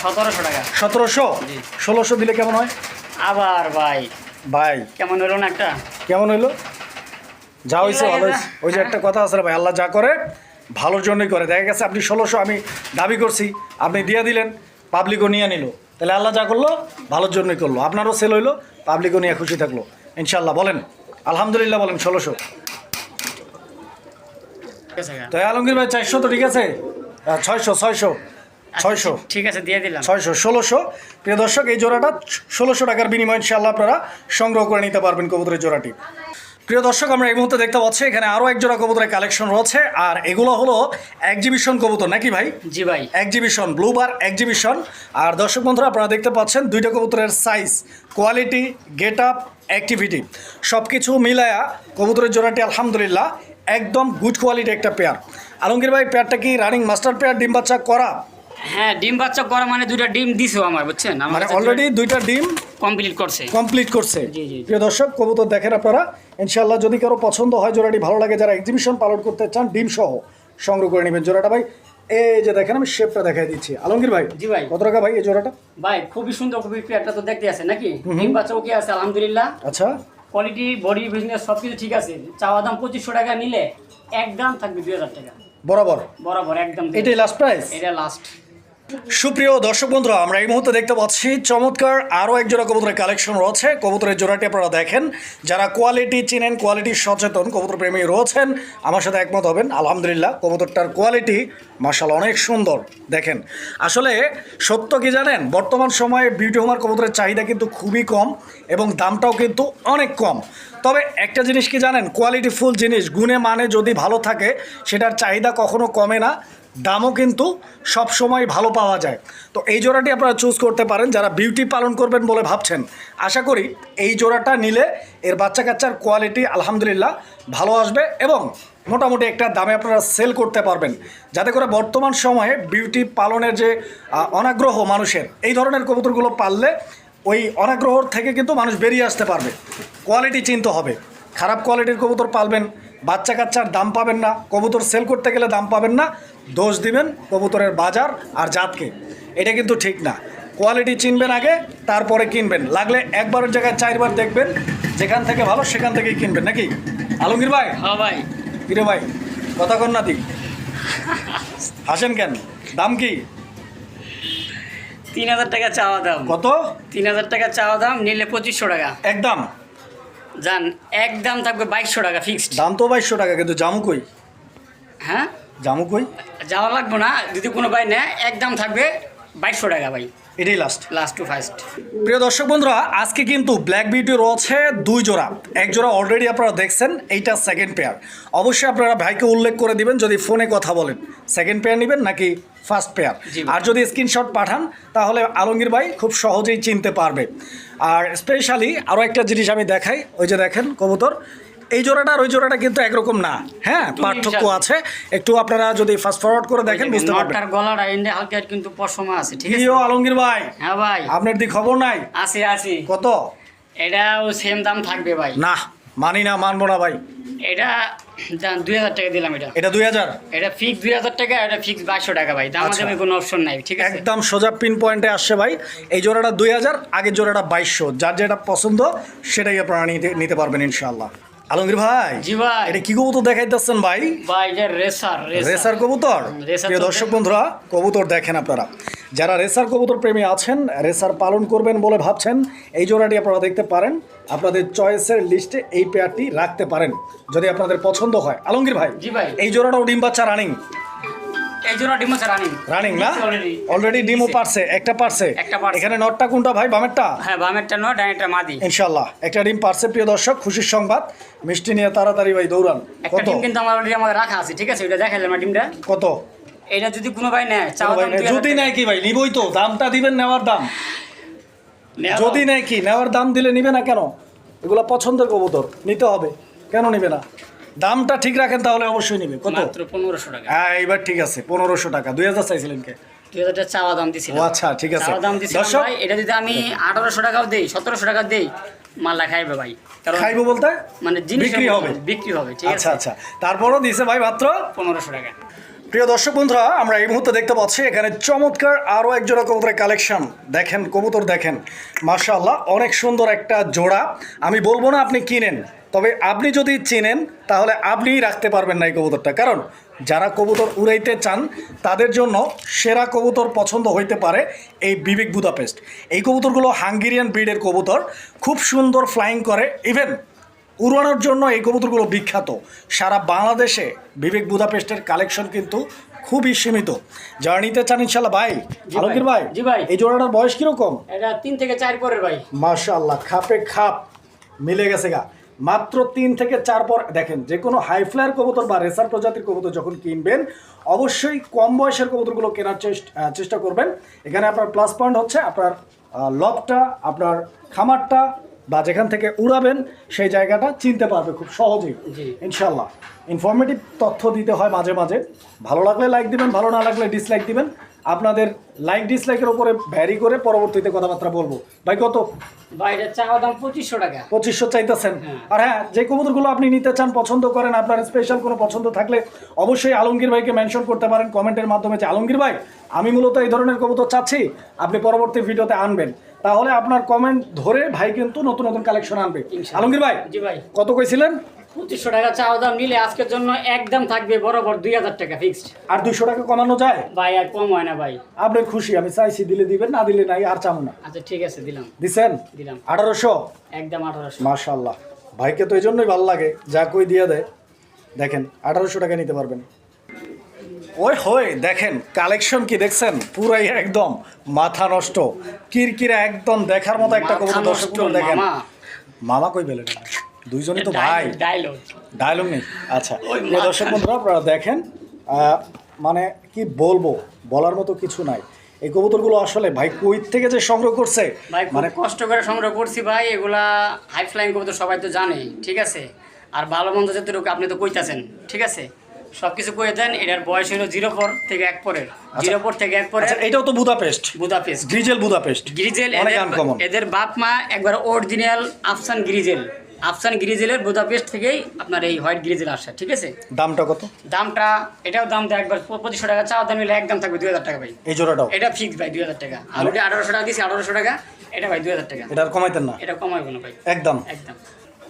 [SPEAKER 2] সতেরোশো টাকা।
[SPEAKER 1] সতেরোশো? ষোলোশো দিলে কেমন হয়?
[SPEAKER 2] আবার ভাই।
[SPEAKER 1] ভাই।
[SPEAKER 2] কেমন হলো না একটা?
[SPEAKER 1] কেমন হইল? যা হয়েছে ভালো ওই যে একটা কথা আছে ভাই আল্লাহ যা করে ভালোর জন্যই করে। দেখা গেছে আপনি ষোলোশো আমি দাবি করছি। আপনি দিয়ে দিলেন পাবলিকও নিয়ে নিল। তাহলে আল্লাহ যা করল ভালোর জন্যই করল। আপনারও সেল হইল পাবলিকও নিয়ে খুশি থাকল। ইনশাল্লাহ বলেন। আলহামদুলিল্লাহ বলেন ষোলোশো। তো আলমগীর ভাই চারশো তো ঠিক আছে? ছয়শো ছয়শো ছয়শো।
[SPEAKER 2] ঠিক আছে দিয়ে দিলাম।
[SPEAKER 1] ছয়শো ষোলোশো। প্রিয় দর্শক এই জোড়াটা ষোলোশো টাকার বিনিময়ে ইনশাল্লাহ আপনারা সংগ্রহ করে নিতে পারবেন কবুতরের জোড়াটি। প্রিয় দর্শক আমরা এই মুহূর্তে দেখতে পাচ্ছি এখানে আরও এক জোড়া কবুতরের কালেকশন রয়েছে। আর এগুলো হলো এক্সিবিশন কবুতর নাকি ভাই?
[SPEAKER 2] জি ভাই।
[SPEAKER 1] এক্সিবিশন ব্লুবার এক্সিবিশন আর দর্শক বন্ধুরা আপনারা দেখতে পাচ্ছেন দুইটা কবুতরের size quality get up activity সব কিছু মিলায়া কবুতরের জোড়াটি আলহামদুলিল্লাহ একদম গুড কোয়ালিটি একটা পেয়ার আলমগীর ভাই পেয়ারটা কি রানিং মাস্টার পেয়ার ডিম বাচ্চা করা?
[SPEAKER 2] হ্যাঁ ডিম বাচ্চা করা মানে দুইটা ডিম দিছো আমার বুঝছেন? আমার
[SPEAKER 1] মানে অলরেডি দুইটা ডিম
[SPEAKER 2] কমপ্লিট করছে।
[SPEAKER 1] কমপ্লিট করছে।
[SPEAKER 2] জি, জি, জি।
[SPEAKER 1] প্রিয় দর্শক কবুতর দেখেন আপনারা। ইনশাল্লাহ যদি কারও পছন্দ হয় জোড়াটি ভালো লাগে যারা এক্সিবিশন পালন করতে চান ডিম সহ সংগ্রহ করে নেবেন জোড়াটা। ভাই এই যে দেখেন আমি শেপটা দেখাই দিচ্ছি। আলমগীর ভাই
[SPEAKER 2] জি ভাই।
[SPEAKER 1] কত টাকা ভাই এই জোড়াটা?
[SPEAKER 2] ভাই খুবই সুন্দর খুবই পেয়ারটা তো দেখতে আছে নাকি? ডিম বাচ্চা ওকে আছে আলহামদুলিল্লাহ।
[SPEAKER 1] আচ্ছা।
[SPEAKER 2] কোয়ালিটি বডি বিজনেস সব কিছু ঠিক আছে। চাওয়া দাম পঁচিশশো টাকা নিলে এক একদম থাকবে দুই হাজার টাকা।
[SPEAKER 1] বরাবর।
[SPEAKER 2] বরাবর একদম।
[SPEAKER 1] এটাই লাস্ট প্রাইস
[SPEAKER 2] এটা লাস্ট
[SPEAKER 1] সুপ্রিয় দর্শক বন্ধুরা, আমরা এই মুহূর্তে দেখতে পাচ্ছি চমৎকার আরও এক জোড়া কবুতরের কালেকশন রয়েছে। কবুতরের জোড়াটি আপনারা দেখেন। যারা কোয়ালিটি চিনেন কোয়ালিটি সচেতন কবুতর প্রেমী রয়েছেন, আমার সাথে একমত হবেন। আলহামদুলিল্লাহ, কবুতরটার কোয়ালিটি মার্শাল অনেক সুন্দর। দেখেন, আসলে সত্য কি জানেন? বর্তমান সময়ে বিউটি হোমার কবুতরের চাহিদা কিন্তু খুবই কম এবং দামটাও কিন্তু অনেক কম। তবে একটা জিনিস কি জানেন? কোয়ালিটি ফুল জিনিস, গুণে মানে যদি ভালো থাকে, সেটার চাহিদা কখনো কমে না। দামও কিন্তু সব সময় ভালো পাওয়া যায়। তো এই জোড়াটি আপনারা চুজ করতে পারেন, যারা বিউটি পালন করবেন বলে ভাবছেন। আশা করি এই জোড়াটা নিলে এর বাচ্চা কাচ্চার কোয়ালিটি আলহামদুলিল্লাহ ভালো আসবে এবং মোটামুটি একটা দামে আপনারা সেল করতে পারবেন। যাতে করে বর্তমান সময়ে বিউটি পালনের যে অনাগ্রহ মানুষের, এই ধরনের কবুতরগুলো পাললে ওই অনাগ্রহ থেকে কিন্তু মানুষ বেরিয়ে আসতে পারবে। কোয়ালিটি চিনতে হবে। খারাপ কোয়ালিটির কবুতর পালবেন বাচ্চা কাচ্চার দাম পাবেন না, কবুতর সেল করতে গেলে দাম পাবেন না দোষ দিবেন কবুতরের বাজার আর জাতকে। এটা কিন্তু ঠিক না। কোয়ালিটি চিনবেন আগে তারপরে কিনবেন। লাগলে একবারের জায়গায় চারবার দেখবেন যেখান থেকে ভালো সেখান থেকেই কিনবেন নাকি? আলমগীর ভাই?
[SPEAKER 2] হ্যাঁ ভাই।
[SPEAKER 1] কিরে ভাই? কথা কন না দি। হাসেন কেন? দাম কি?
[SPEAKER 2] তিন হাজার টাকা চাওয়া দাম।
[SPEAKER 1] কত?
[SPEAKER 2] তিন হাজার টাকা চাওয়া দাম নিলে পঁচিশশো টাকা।
[SPEAKER 1] একদম।
[SPEAKER 2] যান একদম থাকবে বাইশশো টাকা ফিক্সড
[SPEAKER 1] দাম তো বাইশশো টাকা কিন্তু জামু কই?
[SPEAKER 2] হ্যাঁ?
[SPEAKER 1] জামু কই?
[SPEAKER 2] যাওয়া লাগবে না যদি কোনো ভাই নেয় একদম থাকবে বাইশশো টাকা ভাই।
[SPEAKER 1] এটাই লাস্ট
[SPEAKER 2] লাস্ট টু ফার্স্ট
[SPEAKER 1] প্রিয় দর্শক বন্ধুরা আজকে কিন্তু ব্ল্যাক বিউটি রয়েছে দুই জোড়া। এক জোড়া অলরেডি আপনারা দেখছেন এইটা সেকেন্ড পেয়ার অবশ্যই আপনারা ভাইকে উল্লেখ করে দিবেন যদি ফোনে কথা বলেন। সেকেন্ড পেয়ার নেবেন নাকি ফার্স্ট পেয়ার আর যদি স্ক্রিনশট পাঠান তাহলে আলমগীর ভাই খুব সহজেই চিনতে পারবে। আর স্পেশালি আরও একটা জিনিস আমি দেখাই ওই যে দেখেন কবুতর এই জোড়াটা আর ওই জোড়াটা কিন্তু একরকম না। হ্যাঁ পার্থক্য আছে। একটু আপনারা যদি ফাস্ট ফরওয়ার্ড করে দেখেন বুঝতে পারবেন।
[SPEAKER 2] নটার গলাটা এনে হালকা কিন্তু পশমা আছে ঠিক আছে?
[SPEAKER 1] প্রিয় আলমগীর ভাই
[SPEAKER 2] হ্যাঁ ভাই।
[SPEAKER 1] আপনার দি খবর নাই?
[SPEAKER 2] আছে আছে।
[SPEAKER 1] কত?
[SPEAKER 2] এটাও সেম দাম থাকবে ভাই।
[SPEAKER 1] না মানি না মানবো না ভাই।
[SPEAKER 2] এটা দুই হাজার টাকা দিলাম এটা।
[SPEAKER 1] এটা দুই হাজার?
[SPEAKER 2] এটা ফিক্স দুই হাজার টাকা এটা ফিক্স বাইশশো টাকা ভাই। দাম
[SPEAKER 1] আচ্ছা।
[SPEAKER 2] কোনো অপশন নাই ঠিক আছে?
[SPEAKER 1] একদম সোজা পিন পয়েন্টে আসছে ভাই। এই জোড়াটা দুই হাজার আগের জোড়াটা বাইশশো। যার যেটা পছন্দ সেটাই আপনারা নিতে নিতে পারবেন ইনশাল্লাহ আলমগীর ভাই
[SPEAKER 2] জি ভাই।
[SPEAKER 1] এটা কি কবুতর দেখাইতেছেন ভাই?
[SPEAKER 2] ভাই এটা রেসার
[SPEAKER 1] রেসার। কবুতর? প্রিয় দর্শক বন্ধুরা কবুতর দেখেন আপনারা। যারা রেসার কবুতর প্রেমী আছেন রেসার পালন করবেন বলে ভাবছেন এই জোড়াটি আপনারা দেখতে পারেন। আপনাদের চয়েসের লিস্টে এই পেয়ারটি রাখতে পারেন যদি আপনাদের পছন্দ হয়। আলমগীর ভাই
[SPEAKER 2] জি ভাই।
[SPEAKER 1] এই জোড়াটাও ডিম বাচ্চা রানিং
[SPEAKER 2] এই ডিম আছে রানিং
[SPEAKER 1] রানিং না? অলরেডি ডিমও পারছে একটা পারছে।
[SPEAKER 2] একটা পারছে।
[SPEAKER 1] এখানে নটটা কোনটা ভাই বামেরটা?
[SPEAKER 2] হ্যাঁ বামেরটা নয় ডাইনেরটা মাদি।
[SPEAKER 1] একটা ডিম পারছে প্রিয় দর্শক খুশির সংবাদ। মিষ্টি নিয়ে তাড়াতাড়ি ভাই দৌড়ান।
[SPEAKER 2] একটা ডিম কিন্তু আমার অলরেডি আমাদের রাখা আছে ঠিক আছে? ওটা দেখাইলাম ডিমটা।
[SPEAKER 1] কত?
[SPEAKER 2] এটা যদি কোনো ভাই নেয় চাও
[SPEAKER 1] যদি নেয় কি ভাই? নিবই তো দামটা দিবেন নেওয়ার দাম।
[SPEAKER 2] নেওয়া
[SPEAKER 1] যদি নেয় কি? নেওয়ার দাম দিলে নিবে না কেন? এগুলো পছন্দের কবুতর নিতে হবে। কেন নিবে না? দামটা ঠিক রাখেন তাহলে অবশ্যই নেবে কত?
[SPEAKER 2] মাত্র পনেরোশো টাকা।
[SPEAKER 1] হ্যাঁ এবার ঠিক আছে পনেরোশো টাকা। দুই হাজার চাইছিলেন কে?
[SPEAKER 2] দুই হাজার টাকা চাওয়া দাম
[SPEAKER 1] ও
[SPEAKER 2] দিছিলাম
[SPEAKER 1] আচ্ছা ঠিক আছে।
[SPEAKER 2] চাওয়া দাম দিছিলাম ভাই এটা যদি আমি আঠারোশো টাকাও দেই সতেরোশো টাকা দেই মালটা খাইবে ভাই।
[SPEAKER 1] খাইবো বলতে?
[SPEAKER 2] মানে জিনিস
[SPEAKER 1] বিক্রি হবে।
[SPEAKER 2] বিক্রি হবে ঠিক
[SPEAKER 1] আচ্ছা
[SPEAKER 2] আছে?
[SPEAKER 1] আচ্ছা। তারপরও দিছে ভাই মাত্র
[SPEAKER 2] পনেরোশো টাকা।
[SPEAKER 1] প্রিয় দর্শক বন্ধুরা, আমরা এই মুহূর্তে দেখতে পাচ্ছি, এখানে চমৎকার আরও এক জোড়া কবুতরের কালেকশন। দেখেন, কবুতর দেখেন। মার্শাল্লাহ অনেক সুন্দর একটা জোড়া। আমি বলব না আপনি কিনেন, তবে আপনি যদি চিনেন, তাহলে আপনিই রাখতে পারবেন না এই কবুতরটা। কারণ, যারা কবুতর উড়াইতে চান, তাদের জন্য সেরা কবুতর পছন্দ হইতে পারে এই বিবেক বুদাপেস্ট। এই কবুতরগুলো হাঙ্গেরিয়ান ব্রিডের কবুতর, খুব সুন্দর ফ্লাইং করে। ইভেন উড়ানোর জন্য এই কবুতরগুলো বিখ্যাত। সারা বাংলাদেশে বিবেক বুদাপেস্টের কালেকশন কিন্তু খুবই সীমিত। যারা নিতে চান ইনশাল্লাহ ভাই
[SPEAKER 2] জি ভাই।
[SPEAKER 1] আলমগীর ভাই?
[SPEAKER 2] জি ভাই।
[SPEAKER 1] এই জোড়াটার বয়স কীরকম?
[SPEAKER 2] এটা তিন থেকে চার পরের ভাই।
[SPEAKER 1] মাশাল্লাহ খাপে খাপ। মিলে গেছে গা। মাত্র তিন থেকে চার পর দেখেন যে কোনো হাই ফ্লায়ার কবুতর বা রেসার প্রজাতির কবুতর যখন কিনবেন অবশ্যই কম বয়সের কবুতরগুলো কেনার চেষ্টা চেষ্টা করবেন। এখানে আপনার প্লাস পয়েন্ট হচ্ছে আপনার লবটা আপনার খামারটা বা যেখান থেকে উড়াবেন সেই জায়গাটা চিনতে পারবে খুব সহজেই। ইনশাল্লাহ ইনফরমেটিভ তথ্য দিতে হয় মাঝে মাঝে। ভালো লাগলে লাইক দিবেন ভালো না লাগলে ডিসলাইক দিবেন। আপনাদের লাইক ডিসলাইকের উপরে ভ্যারি করে পরবর্তীতে কথাবার্তা বলব। ভাই কত?
[SPEAKER 2] চাওয়া দাম পঁচিশশো টাকা।
[SPEAKER 1] পঁচিশশো চাইতেছেন।
[SPEAKER 2] হ্যাঁ।
[SPEAKER 1] আর হ্যাঁ যে কবুতরগুলো আপনি নিতে চান পছন্দ করেন আপনার স্পেশাল কোনো পছন্দ থাকলে অবশ্যই আলমগীর ভাইকে মেনশন করতে পারেন। কমেন্টের মাধ্যমে যে আলমগীর ভাই আমি মূলত এই ধরনের কবুতর চাচ্ছি। আপনি পরবর্তী ভিডিওতে আনবেন। তাহলে আপনার কমেন্ট ধরে ভাই কিন্তু নতুন নতুন কালেকশন আনবে। আলমগীর ভাই
[SPEAKER 2] জি ভাই।
[SPEAKER 1] কত কইছিলেন?
[SPEAKER 2] পঁচিশশো টাকা চাওয়া দাম নিলে আজকের জন্য একদম থাকবে বরাবর দুই হাজার টাকা ফিক্সড
[SPEAKER 1] আর দুইশো টাকা কমানো যায়?
[SPEAKER 2] ভাই আর কম হয় না ভাই।
[SPEAKER 1] আপনি খুশি আমি চাইছি দিলে দিবেন না দিলে নাই আর চামো না।
[SPEAKER 2] আচ্ছা ঠিক আছে দিলাম।
[SPEAKER 1] দিছেন?
[SPEAKER 2] দিলাম।
[SPEAKER 1] আঠারোশো?
[SPEAKER 2] একদম আঠারোশো।
[SPEAKER 1] মাশাল্লাহ ভাইকে তো এই জন্যই ভালো লাগে যা কই দিয়ে দেয়। দেখেন আঠারোশো টাকা নিতে পারবেন। ওই হই দেখেন কালেকশন কি দেখছেন? পুরাই একদম মাথা নষ্ট। কিরকিরা একদম দেখার মতো একটা কবুতর দর্শক দেখেন।
[SPEAKER 2] মামা।
[SPEAKER 1] কই পেলেন? দুইজনই তো ভাই।
[SPEAKER 2] ডায়লগ।
[SPEAKER 1] ডায়লগ নেই? আচ্ছা দর্শক বন্ধুরা আপনারা দেখেন মানে কি বলব বলার মতো কিছু নাই। এই কবুতরগুলো আসলে ভাই কুইত থেকে যে সংগ্রহ করছে?
[SPEAKER 2] ভাই
[SPEAKER 1] মানে
[SPEAKER 2] কষ্ট করে সংগ্রহ করছি ভাই এগুলা হাই ফ্লাইং করতে সবাই তো জানে ঠিক আছে? আর ভালো মন্দ যতটুকু আপনি তো কইতাছেন ঠিক আছে? সব কিছু কয়ে দেন এটার বয়স হলো জিরো পর থেকে এক পরের। জিরো পর থেকে এক পরের
[SPEAKER 1] আচ্ছা এটাও তো Budapest.
[SPEAKER 2] Budapest.
[SPEAKER 1] Grizzle Budapest.
[SPEAKER 2] Grizzle এদের বাপ মা একবার অরিজিনাল আফসান গ্রিজেল। আফসান গ্রিজেলের বুদাপেস্ট থেকেই আপনার এই হোয়াইট গ্রিজেল আসে ঠিক আছে?
[SPEAKER 1] দামটা কত?
[SPEAKER 2] দামটা এটাও দাম দেয় একবার পঁচিশশো টাকা চাওয়া দাম নিলে একদম থাকবে দুই হাজার টাকা ভাই।
[SPEAKER 1] এই জোড়াটাও?
[SPEAKER 2] এটা ফিক্স ভাই দুই হাজার টাকা। অলরেডি আঠারোশো টাকা দিয়েছি আঠারোশো টাকা এটা ভাই দুই হাজার টাকা।
[SPEAKER 1] এটা আর কমাইতেন না?
[SPEAKER 2] এটা কমাইবো না ভাই।
[SPEAKER 1] একদম।
[SPEAKER 2] একদম।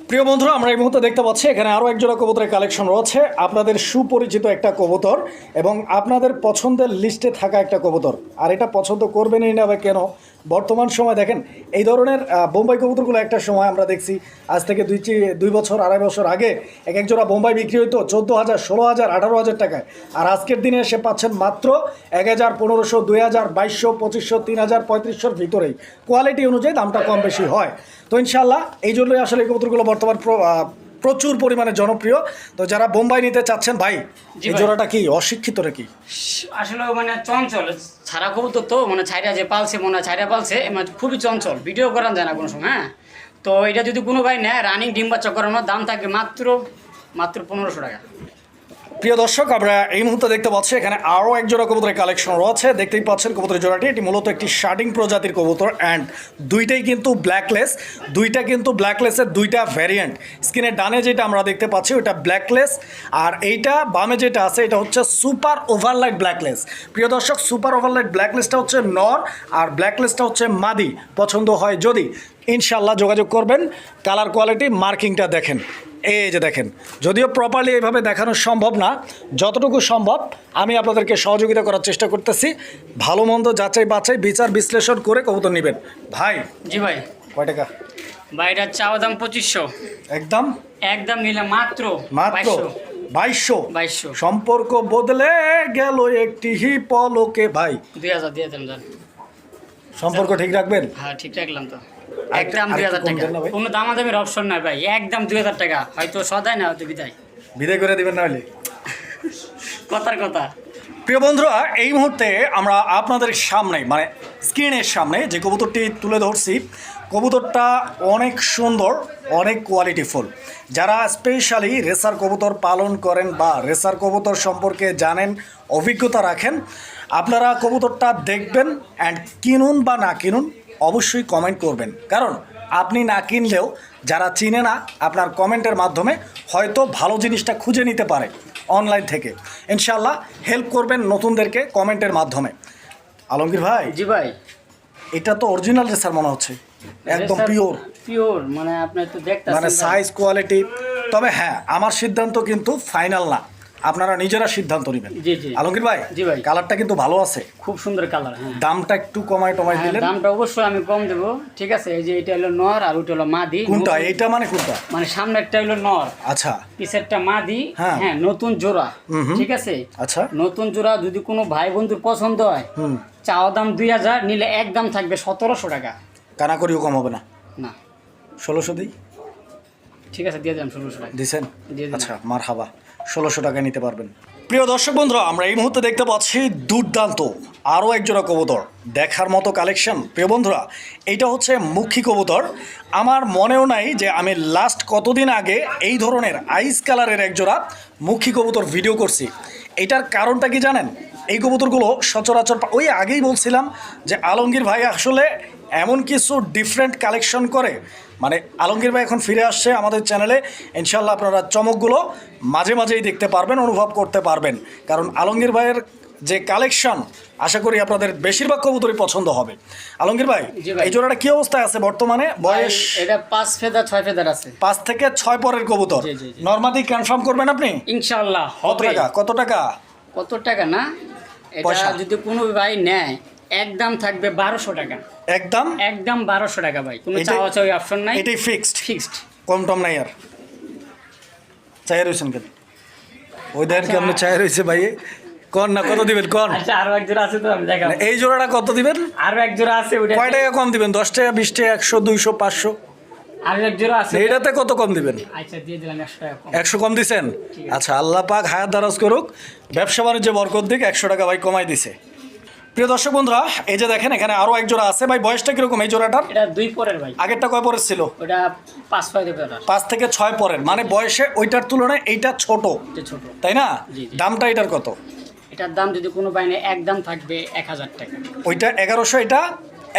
[SPEAKER 1] প্রিয় বন্ধুরা, আমরা এই মুহূর্তে দেখতে পাচ্ছি, এখানে আরও একজোড়া কবুতরের কালেকশন রয়েছে। আপনাদের সুপরিচিত একটা কবুতর এবং আপনাদের পছন্দের লিস্টে থাকা একটা কবুতর। আর এটা পছন্দ করবেনই না বা কেন বর্তমান সময় দেখেন এই ধরনের বোম্বাই কবুতরগুলো একটা সময় আমরা দেখছি আজ থেকে দুই চি- দুই বছর আড়াই বছর আগে এক এক জোড়া বোম্বাই বিক্রি হতো চোদ্দ হাজার ষোলো হাজার আঠারো হাজার টাকায়। আর আজকের দিনে এসে পাচ্ছেন মাত্র এক হাজার পনেরোশো দুই হাজার বাইশশো পঁচিশশো তিন হাজার পঁয়ত্রিশশোর ভিতরেই। কোয়ালিটি অনুযায়ী দামটা কম বেশি হয়। তো ইনশাল্লাহ এই জন্যই আসলে এই কবুতরগুলো বর্তমান প্রচুর পরিমাণে জনপ্রিয়। তো যারা বোম্বাই নিতে চাচ্ছেন ভাই এই জোড়াটা কি অশিক্ষিত নাকি?
[SPEAKER 2] আসলে মানে চঞ্চল ছাড়া খুব তো তো মানে ছাইরা যে পালছে, মনে ছাইরা পালছে মানে খুবই চঞ্চল। ভিডিও করান যায় না কোনো সময় হ্যাঁ? তো এটা যদি কোনো ভাই নেয় রানিং ডিম বাচ্চা করানোর দাম থাকে মাত্র মাত্র পনেরোশো টাকা।
[SPEAKER 1] প্রিয় দর্শক, আমরা এই মুহূর্তে দেখতে পাচ্ছি এখানে আরও এক জোড়া কবুতরের কালেকশন রয়েছে। দেখতেই পাচ্ছেন কবুতরের জোড়াটি। এটি মূলত একটি শার্টিং প্রজাতির কবুতর অ্যান্ড দুইটাই কিন্তু ব্ল্যাকলেস দুইটা কিন্তু ব্ল্যাকলেসের দুইটা ভ্যারিয়েন্ট স্ক্রিনের ডানে যেটা আমরা দেখতে পাচ্ছি, ওটা ব্ল্যাকলেস আর এইটা বামে যেটা আছে, এটা হচ্ছে সুপার ওভারলাইট ব্ল্যাকলেস প্রিয় দর্শক সুপার ওভারলাইট ব্ল্যাকলেসটা হচ্ছে নর আর ব্ল্যাকলেসটা হচ্ছে মাদি। পছন্দ হয় যদি ইনশাল্লাহ যোগাযোগ করবেন। কালার কোয়ালিটি মার্কিংটা দেখেন। এই যে দেখেন যদিও প্রপারলি এইভাবে দেখানো সম্ভব না যতটুকু সম্ভব আমি আপনাদেরকে সহযোগিতা করার চেষ্টা করতেছি। ভালো মন্দ যাচাই বাছাই বিচার বিশ্লেষণ করে কবুতর নেবেন। ভাই
[SPEAKER 2] জি ভাই।
[SPEAKER 1] কয় টাকা?
[SPEAKER 2] ভাই এটার চাওয়া দাম পঁচিশশো।
[SPEAKER 1] একদম?
[SPEAKER 2] একদম নিলে মাত্র
[SPEAKER 1] মাত্র?
[SPEAKER 2] বাইশশো।
[SPEAKER 1] বাইশশো? সম্পর্ক বদলে গেল একটি পলকে। ভাই
[SPEAKER 2] দুই হাজার দিয়ে
[SPEAKER 1] সম্পর্ক ঠিক রাখবেন?
[SPEAKER 2] হ্যাঁ ঠিক রাখলাম তো। একদম দুই হাজার টাকা।
[SPEAKER 1] না?
[SPEAKER 2] কোনো দামাদামির অপশন নাই ভাই একদম দুই হাজার টাকা। হয়তো সদাই না হয়তো বিদায়।
[SPEAKER 1] বিদায় করে দিবেন নাহলে
[SPEAKER 2] কথার কথা।
[SPEAKER 1] প্রিয় বন্ধুরা এই মুহূর্তে আমরা আপনাদের সামনে মানে স্ক্রিনের সামনে যে কবুতরটি তুলে ধরছি কবুতরটা অনেক সুন্দর অনেক কোয়ালিটিফুল যারা স্পেশালি রেসার কবুতর পালন করেন বা রেসার কবুতর সম্পর্কে জানেন অভিজ্ঞতা রাখেন আপনারা কবুতরটা দেখবেন অ্যান্ড কিনুন বা না কিনুন অবশ্যই কমেন্ট করবেন। কারণ আপনি না কিনলেও যারা চিনে না আপনার কমেন্টের মাধ্যমে হয়তো ভালো জিনিসটা খুঁজে নিতে পারে অনলাইন থেকে। ইনশাল্লাহ হেল্প করবেন নতুনদেরকে কমেন্টের মাধ্যমে। আলমগীর ভাই
[SPEAKER 2] জি ভাই।
[SPEAKER 1] এটা তো অরিজিনাল রেসার মনে হচ্ছে। একদম পিওর
[SPEAKER 2] পিওর মানে আপনি তো দেখতে
[SPEAKER 1] মানে সাইজ কোয়ালিটি তবে হ্যাঁ আমার সিদ্ধান্ত কিন্তু ফাইনাল না। আপনারা নিজেরা সিদ্ধান্ত নেবেন।
[SPEAKER 2] জি, জি।
[SPEAKER 1] আলমগীর ভাই
[SPEAKER 2] জি ভাই।
[SPEAKER 1] কালারটা কিন্তু ভালো আছে।
[SPEAKER 2] খুব সুন্দর কালার হ্যাঁ।
[SPEAKER 1] দামটা একটু কমায় টমায়
[SPEAKER 2] হ্যাঁ,
[SPEAKER 1] দিলেন।
[SPEAKER 2] দামটা অবশ্যই আমি কম দেবো। ঠিক আছে এই যে এটা হলো নর আর ওইটা হলো মাদি।
[SPEAKER 1] কোনটা? এইটা মানে কোনটা?
[SPEAKER 2] মানে সামনেরটা হলো নর।
[SPEAKER 1] আচ্ছা।
[SPEAKER 2] পিছেরটা মাদি
[SPEAKER 1] হ্যাঁ।
[SPEAKER 2] হ্যাঁ নতুন জোড়া। ঠিক আছে?
[SPEAKER 1] আচ্ছা।
[SPEAKER 2] নতুন জোড়া যদি কোনো ভাই বন্ধুর পছন্দ হয় চাওয়া দাম দুই হাজার নিলে একদম থাকবে সতেরোশো টাকা।
[SPEAKER 1] কানাকড়িও কম হবে না?
[SPEAKER 2] না।
[SPEAKER 1] ষোলোশো দিই?
[SPEAKER 2] ঠিক আছে দিয়ে দিলাম ষোলোশো টাকা।
[SPEAKER 1] দিছেন?
[SPEAKER 2] দিয়ে
[SPEAKER 1] আচ্ছা মার হাবা ষোলোশো টাকায় নিতে পারবেন। প্রিয় দর্শক বন্ধুরা, আমরা এই মুহূর্তে দেখতে পাচ্ছি দুর্দান্ত আরও একজোড়া কবুতর দেখার মতো কালেকশন। প্রিয় বন্ধুরা, এইটা হচ্ছে মুখী কবুতর। আমার মনেও নাই যে আমি লাস্ট কতদিন আগে এই ধরনের আইস কালারের একজোড়া মুখী কবুতর ভিডিও করছি। এটার কারণটা কি জানেন? এই কবুতরগুলো সচরাচর ওই আগেই বলছিলাম যে আলমগীর ভাই আসলে এমন কিছু ডিফারেন্ট কালেকশন করে মানে আলমগীর ভাই এখন ফিরে আসছে আমাদের চ্যানেলে। ইনশাল্লাহ আপনারা চমকগুলো মাঝে মাঝেই দেখতে পারবেন অনুভব করতে পারবেন। কারণ আলমগীর ভাইয়ের যে কালেকশন আশা করি আপনাদের বেশিরভাগ কবুতরই পছন্দ হবে। আলমগীর ভাই। এই জোড়াটা কি অবস্থায় আছে বর্তমানে? বয়স?
[SPEAKER 2] এটা পাঁচ ফেদার ছয় ফেদার আছে।
[SPEAKER 1] পাঁচ থেকে ছয় পরের কবুতর। নর্মাদি কনফার্ম করবেন আপনি?
[SPEAKER 2] ইনশাল্লাহ
[SPEAKER 1] কত টাকা? কত টাকা?
[SPEAKER 2] কত টাকা না? এটা। যদি কোনো ভাই নেয় একদম থাকবে বারোশো টাকা।
[SPEAKER 1] একদম
[SPEAKER 2] একদম বারোশো টাকা ভাই। কোনো চাওয়া চাওয়ি অপশন নাই।
[SPEAKER 1] এটাই ফিক্সড
[SPEAKER 2] ফিক্সড
[SPEAKER 1] কম টম নাই আর। চাই রয়েছেন কেন? ওই দেখেন কেমন চাই রয়েছে ভাই? কন না কত দিবেন? কন?
[SPEAKER 2] আচ্ছা আরও এক জোড়া আছে তো আমি দেখাবো।
[SPEAKER 1] এই জোড়াটা কত দিবেন?
[SPEAKER 2] আরও এক জোড়া আছে ওটা
[SPEAKER 1] কয় টাকা কম দিবেন? দশ টাকা বিশ টাকা একশো দুইশো পাঁচশো?
[SPEAKER 2] আরও এক জোড়া আছে।
[SPEAKER 1] এইটাতে কত কম দিবেন?
[SPEAKER 2] আচ্ছা দিয়ে দিলাম একশো টাকা কম।
[SPEAKER 1] দিছেন? আচ্ছা আল্লাহ পাক হায়াত দারাজ করুক। ব্যবসা বাণিজ্য বরকত দিক একশো টাকা ভাই কমাই দিছে। প্রিয় দর্শক বন্ধুরা এই যে দেখেন এখানে আরও এক জোড়া আছে। ভাই বয়সটা কীরকম এই জোড়াটার?
[SPEAKER 2] এটা দুই পরের ভাই।
[SPEAKER 1] আগেরটা কয় পরের ছিল?
[SPEAKER 2] ওটা পাঁচ ছয়
[SPEAKER 1] পাঁচ থেকে ছয় পরের। মানে বয়সে ওইটার তুলনায় এইটা ছোট।
[SPEAKER 2] ছোট।
[SPEAKER 1] তাই না। দামটা এটার কত?
[SPEAKER 2] এটার দাম যদি কোনো বাইনে একদম থাকবে এক হাজার টাকা।
[SPEAKER 1] ওইটা এগারোশো এটা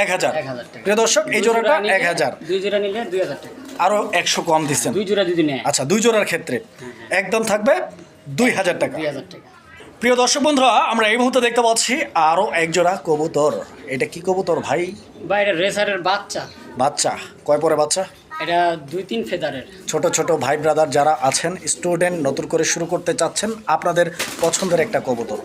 [SPEAKER 1] এক হাজার।
[SPEAKER 2] এক
[SPEAKER 1] প্রিয় দর্শক এই জোড়াটা এক হাজার।
[SPEAKER 2] দুই জোড়া নিলে দুই হাজার টাকা।
[SPEAKER 1] আরও একশো কম দিচ্ছেন।
[SPEAKER 2] দুই জোড়া যদি নেয়।
[SPEAKER 1] আচ্ছা দুই জোড়ার ক্ষেত্রে একদম থাকবে দুই হাজার টাকা।
[SPEAKER 2] দুই হাজার টাকা।
[SPEAKER 1] প্রিয় দর্শক বন্ধুরা আমরা এই মুহূর্তে দেখতে পাচ্ছি আরও একজোড়া কবুতর। এটা কি কবুতর ভাই?
[SPEAKER 2] বাইরে রেসারের বাচ্চা।
[SPEAKER 1] বাচ্চা। কয় পরে বাচ্চা?
[SPEAKER 2] এটা দুই তিন ফেদারের।
[SPEAKER 1] ছোট ছোট ভাই ব্রাদার যারা আছেন স্টুডেন্ট নতুন করে শুরু করতে চাচ্ছেন আপনাদের পছন্দের একটা কবুতর।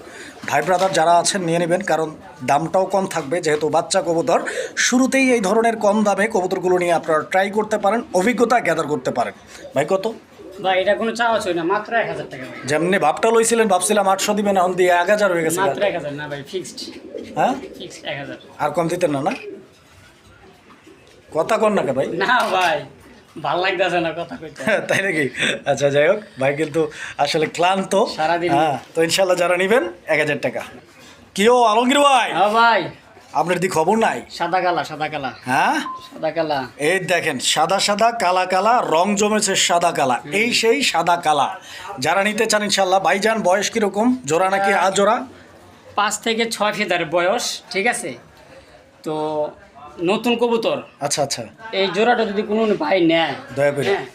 [SPEAKER 1] ভাই ব্রাদার যারা আছেন নিয়ে নেবেন কারণ দামটাও কম থাকবে যেহেতু বাচ্চা কবুতর। শুরুতেই এই ধরনের কম দামে কবুতরগুলো নিয়ে আপনারা ট্রাই করতে পারেন অভিজ্ঞতা গ্যাদার করতে পারেন। ভাই কত?
[SPEAKER 2] বা এটা কোনো চাওয়া চাই না মাত্র এক হাজার টাকা
[SPEAKER 1] যেমনি ভাবটা লইছিলেন ভাবছিলাম আটশো দিবেন এখন দিয়ে এক হাজার হয়ে গেছে
[SPEAKER 2] মাত্র এক হাজার না ভাই ফিক্সড
[SPEAKER 1] হ্যাঁ?
[SPEAKER 2] ফিক্সড এক হাজার।
[SPEAKER 1] আর কম দিতেন না না? কথা কন না কে ভাই?
[SPEAKER 2] না ভাই ভালো লাগতেছে না কথা কইতে।
[SPEAKER 1] তাই নাকি? আচ্ছা যাই হোক ভাই কিন্তু আসলে ক্লান্ত।
[SPEAKER 2] সারাদিন।
[SPEAKER 1] হ্যাঁ তো ইনশাল্লাহ যারা নেবেন এক হাজার টাকা। কিও আলমগীর ভাই।
[SPEAKER 2] হ্যাঁ ভাই।
[SPEAKER 1] আপনার দি খবর নাই?
[SPEAKER 2] সাদা কালা সাদা কালা।
[SPEAKER 1] হ্যাঁ?
[SPEAKER 2] সাদা কালা।
[SPEAKER 1] এই দেখেন সাদা সাদা কালা কালা রং জমেছে সাদা কালা। এই সেই সাদা কালা। যারা নিতে চান ইনশাল্লাহ ভাইজান বয়স কীরকম? জোড়া নাকি আর জোড়া?
[SPEAKER 2] পাঁচ থেকে ছয় ফেদার বয়স ঠিক আছে? তো নতুন কবুতর।
[SPEAKER 1] আচ্ছা আচ্ছা।
[SPEAKER 2] এই জোড়াটা যদি কোনো ভাই নেয়
[SPEAKER 1] দয়া করে।
[SPEAKER 2] হ্যাঁ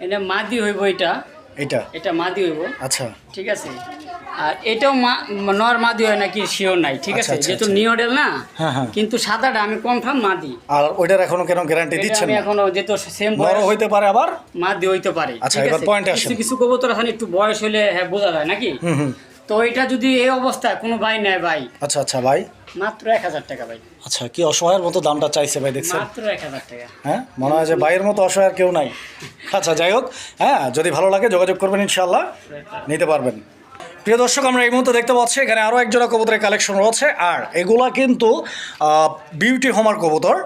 [SPEAKER 2] এটা মাদি হইব এটা।
[SPEAKER 1] এটা
[SPEAKER 2] এটা মাদি হইব।
[SPEAKER 1] আচ্ছা।
[SPEAKER 2] ঠিক আছে? আর এটাও নর মাদি হয় নাকি শিওর নাই ঠিক
[SPEAKER 1] আচ্ছা,
[SPEAKER 2] আছে?
[SPEAKER 1] আচ্ছা,
[SPEAKER 2] যেহেতু
[SPEAKER 1] আচ্ছা।
[SPEAKER 2] নিওডেল না
[SPEAKER 1] হ্যাঁ, হ্যাঁ।
[SPEAKER 2] কিন্তু সাদাটা আমি কনফার্ম মাদি।
[SPEAKER 1] আর ওইটার এখনও কেন গ্যারান্টি দিচ্ছেন না?
[SPEAKER 2] এখনও যেহেতু সেম
[SPEAKER 1] বড় হইতে পারে আবার?
[SPEAKER 2] মাদি হইতে পারে
[SPEAKER 1] আচ্ছা, এবার এ আসেন।
[SPEAKER 2] কিছু কিছু কবুতর আছে না, একটু বয়স হলে হ্যাঁ বোঝা যায় নাকি? তো এটা যদি এই অবস্থায় কোনো ভাই নেয় ভাই
[SPEAKER 1] আচ্ছা আচ্ছা ভাই।
[SPEAKER 2] মাত্র এক হাজার টাকা ভাই।
[SPEAKER 1] আচ্ছা কি অসহায়ের মতো দামটা চাইছে ভাই দেখছেন?
[SPEAKER 2] মাত্র এক হাজার টাকা।
[SPEAKER 1] হ্যাঁ মনে হয় যে বাইরের মতো অসহায়ের কেউ নাই। আচ্ছা যাই হোক হ্যাঁ যদি ভালো লাগে যোগাযোগ করবেন ইনশাল্লাহ নিতে পারবেন। প্রিয় দর্শক, আমরা এই মুহূর্তে দেখতে পাচ্ছি, এখানে আরও একজোড়া কবুতরের কালেকশন রয়েছে। আর এগুলা কিন্তু বিউটি হোমার কবুতর।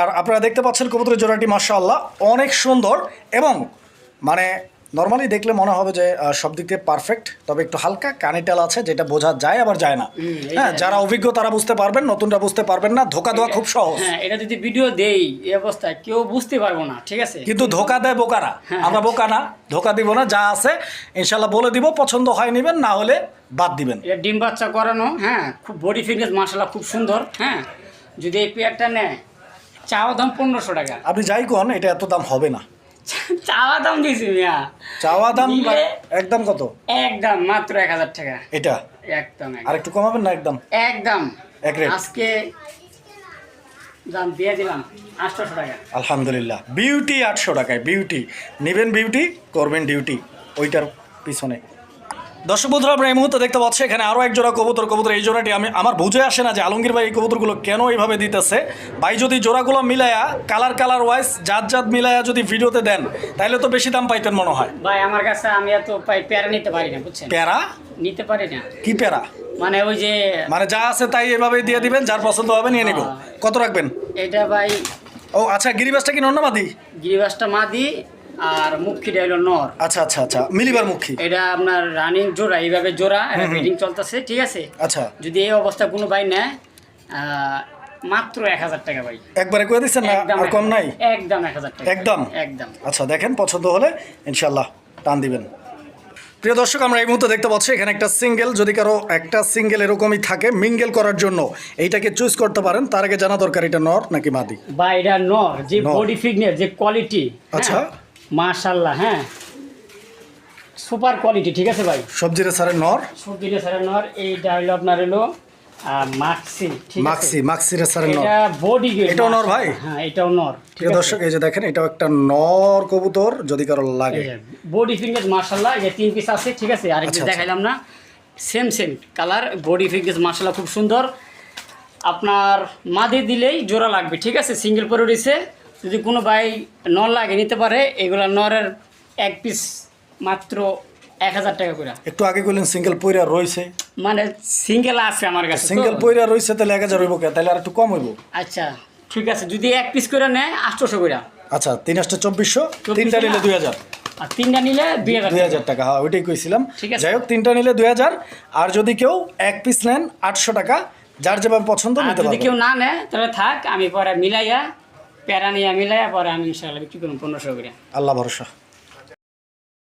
[SPEAKER 1] আর আপনারা দেখতে পাচ্ছেন কবুতরের জোড়াটি মার্শাল্লাহ অনেক সুন্দর এবং মানে নর্মালি দেখলে মনে হবে যে সব দিক দিয়ে পারফেক্ট তবে একটু হালকা কানিটাল আছে যেটা বোঝা যায় আবার যায় না। হ্যাঁ যারা অভিজ্ঞ তারা বুঝতে পারবেন নতুনরা বুঝতে পারবেন না ধোকা দেওয়া খুব সহজ।
[SPEAKER 2] হ্যাঁ এটা যদি ভিডিও দেই এই অবস্থায় কেউ বুঝতে পারব না ঠিক আছে?
[SPEAKER 1] কিন্তু ধোকা দেয় বোকারা।
[SPEAKER 2] হ্যাঁ।
[SPEAKER 1] আমরা বোকা না ধোকা দিব না যা আছে ইনশাল্লাহ বলে দিব পছন্দ হয় নিবেন না হলে বাদ দিবেন।
[SPEAKER 2] এটা ডিম বাচ্চা করানো হ্যাঁ খুব বডি ফিটনেস মার্শাল্লাহ খুব সুন্দর হ্যাঁ। যদি এই পেয়ারটা নেয় চাওয়া দাম পনেরোশো টাকা।
[SPEAKER 1] আপনি যাই কোন এটা এত দাম হবে না।
[SPEAKER 2] চাওয়া দাম দিয়েছি মিয়া।
[SPEAKER 1] চাওয়া দাম একদম কত?
[SPEAKER 2] একদম মাত্র এক হাজার টাকা।
[SPEAKER 1] এটা?
[SPEAKER 2] একদম।
[SPEAKER 1] আর একটু কমাবেন না একদম?
[SPEAKER 2] একদম।
[SPEAKER 1] এক রেট।
[SPEAKER 2] আজকে দাম দিয়ে দিলাম আটশোশো টাকা।
[SPEAKER 1] আলহামদুলিল্লাহ। বিউটি আটশো টাকায় বিউটি। নেবেন বিউটি করবেন ডিউটি। ওইটার পিছনে। দর্শক বন্ধুরা আমরা এই মুহূর্তে দেখতে পাচ্ছি এখানে আরও এক জোড়া কবুতর। কবুতর এই জোড়াটি আমি আমার বুঝে আসে না যে আলমগীর ভাই এই কবুতরগুলো কেন এইভাবে দিতেছে। ভাই যদি জোড়াগুলো মিলায়া কালার কালার ওয়াইজ জাত জাত মিলায়া যদি ভিডিওতে দেন তাহলে তো বেশি দাম পাইতেন মনে হয়।
[SPEAKER 2] ভাই আমার কাছে আমি এত পাই- প্যারা নিতে পারি না বুঝছেন?
[SPEAKER 1] প্যারা?
[SPEAKER 2] নিতে পারি না।
[SPEAKER 1] কি প্যারা?
[SPEAKER 2] মানে ওই যে
[SPEAKER 1] মানে যা আছে তাই এভাবে দিয়ে দিবেন যার পছন্দ হবে নিয়ে নিব। কত রাখবেন?
[SPEAKER 2] এটা ভাই
[SPEAKER 1] ও আচ্ছা গিরিবাসটা কি নন্নামাদি
[SPEAKER 2] গিরিবাসটা মাদি আর মুখিটা হলো নর।
[SPEAKER 1] আচ্ছা আচ্ছা আচ্ছা। মিলিবার মুখী
[SPEAKER 2] এটা আপনার রানিং জোড়া এইভাবে জোড়া ব্রিডিং চলতেছে ঠিক আছে?
[SPEAKER 1] আচ্ছা।
[SPEAKER 2] যদি এই অবস্থা কোনো ভাই নেয় মাত্র এক হাজার টাকা ভাই।
[SPEAKER 1] একবারে করে দিচ্ছেন না? আর কম নাই?
[SPEAKER 2] একদম এক হাজার টাকা।
[SPEAKER 1] একদম?
[SPEAKER 2] একদম।
[SPEAKER 1] আচ্ছা দেখেন পছন্দ হলে ইনশাল্লাহ টান দিবেন। প্রিয় দর্শক আমরা এই মুহূর্তে দেখতে পাচ্ছি এখানে একটা সিঙ্গেল যদি কারও একটা সিঙ্গেল এরকমই থাকে মিঙ্গেল করার জন্য এইটাকে চুজ করতে পারেন তার আগে জানা দরকার এটা নর নাকি মাদি?
[SPEAKER 2] বা এটা নর যে বডি ফিটনেস যে কোয়ালিটি
[SPEAKER 1] আচ্ছা।
[SPEAKER 2] মাশাল্লাহ হ্যাঁ। সুপার কোয়ালিটি ঠিক আছে ভাই?
[SPEAKER 1] সবজির সারের নর?
[SPEAKER 2] সবজি রেসারের নর এইটা হলো আপনার হলো মাক্সি ঠিক
[SPEAKER 1] মাক্সি মাক্সি রেসারের নর।
[SPEAKER 2] এটা বডি
[SPEAKER 1] এটাও নর ভাই?
[SPEAKER 2] হ্যাঁ এটাও নর ঠিক আছে?
[SPEAKER 1] দর্শক এই যে দেখেন এটাও একটা নর কবুতর যদি কারও লাগে।
[SPEAKER 2] বডি ফিটনেস মার্শাল্লাহ এই যে তিন পিস আছে ঠিক আছে? আরেক
[SPEAKER 1] আচ্ছা,
[SPEAKER 2] পিস
[SPEAKER 1] আচ্ছা।
[SPEAKER 2] দেখাইলাম না same same colour body fitness মার্শাল্লাহ খুব সুন্দর। আপনার মাদে দিলেই জোড়া লাগবে ঠিক আছে? সিঙ্গেল পরে রয়েছে। যদি কোনো ভাই নর লাগে নিতে পারে এগুলা নরের এক পিস মাত্র এক হাজার টাকা করে
[SPEAKER 1] একটু আগে কইলেন সিঙ্গেল পইরা রয়েছে।
[SPEAKER 2] মানে সিঙ্গেল আছে আমার কাছে
[SPEAKER 1] সিঙ্গেল পইরা রয়েছে তাহলে এক হাজার হইব তাহলে আর একটু কম হইব।
[SPEAKER 2] আচ্ছা ঠিক আছে যদি এক পিস করে নেয় আটশোশো করে
[SPEAKER 1] আচ্ছা তিন আসটা চব্বিশশো তিনটা নিলে? দুই হাজার।
[SPEAKER 2] আর তিনটা নিলে দুই হাজার
[SPEAKER 1] টাকা। হ্যাঁ ওইটাই কইছিলাম।
[SPEAKER 2] ঠিক আছে।
[SPEAKER 1] যাই হোক তিনটা নিলে দুই হাজার আর যদি কেউ এক পিস নেন আটশো টাকা যার যেভাবে পছন্দ নিতে
[SPEAKER 2] যদি কেউ না নেয় তাহলে থাক আমি পরে মিলাইয়া প্যারা নিয়ে মিলাইয়া পরে আমি ইনশাআল্লাহ বিক্রি করুন পনেরোশো করে।
[SPEAKER 1] আল্লাহ ভরসা।